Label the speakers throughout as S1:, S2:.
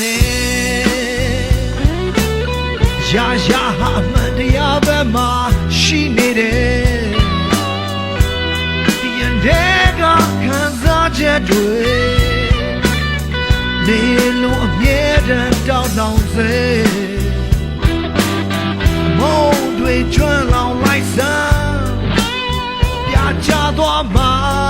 S1: နဲ့ရာရာဟာအမှန်တရားဘက်မှာရှိနေတယ်ဒီရင်တဲ့ကခံစားချက်တွေနေလုံးအမြဲတမ်းတောင်းတောင်းစေမုံတွေကျွမ်းလောင်လိုက်စမ်းပြချသွားမှာ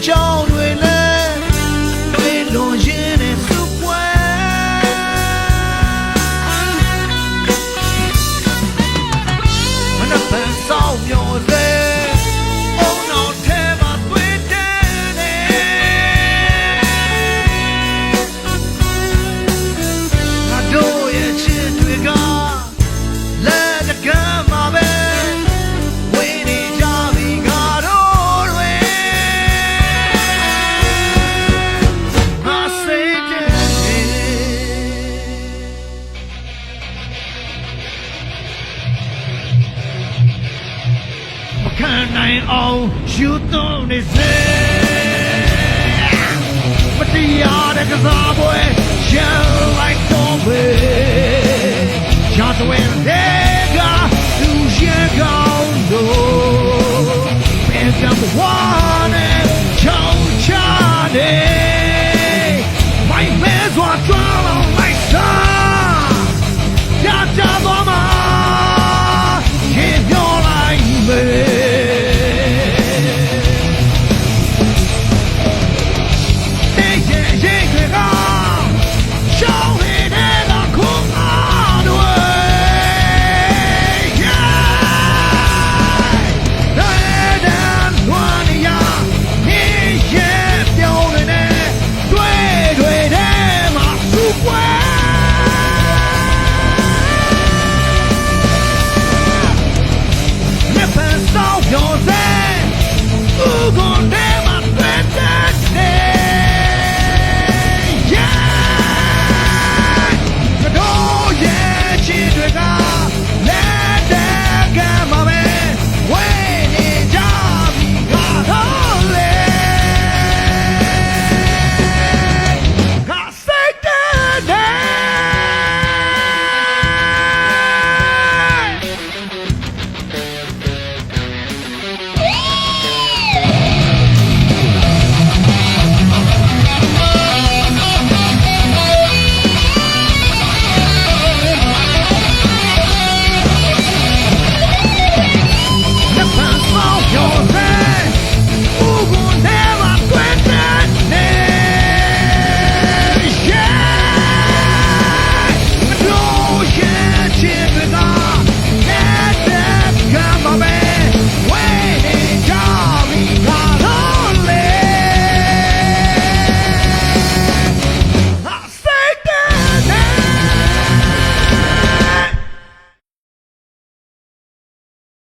S1: အကြောင်းတွေလ မခံနိုင်အောင်ယူသွန်း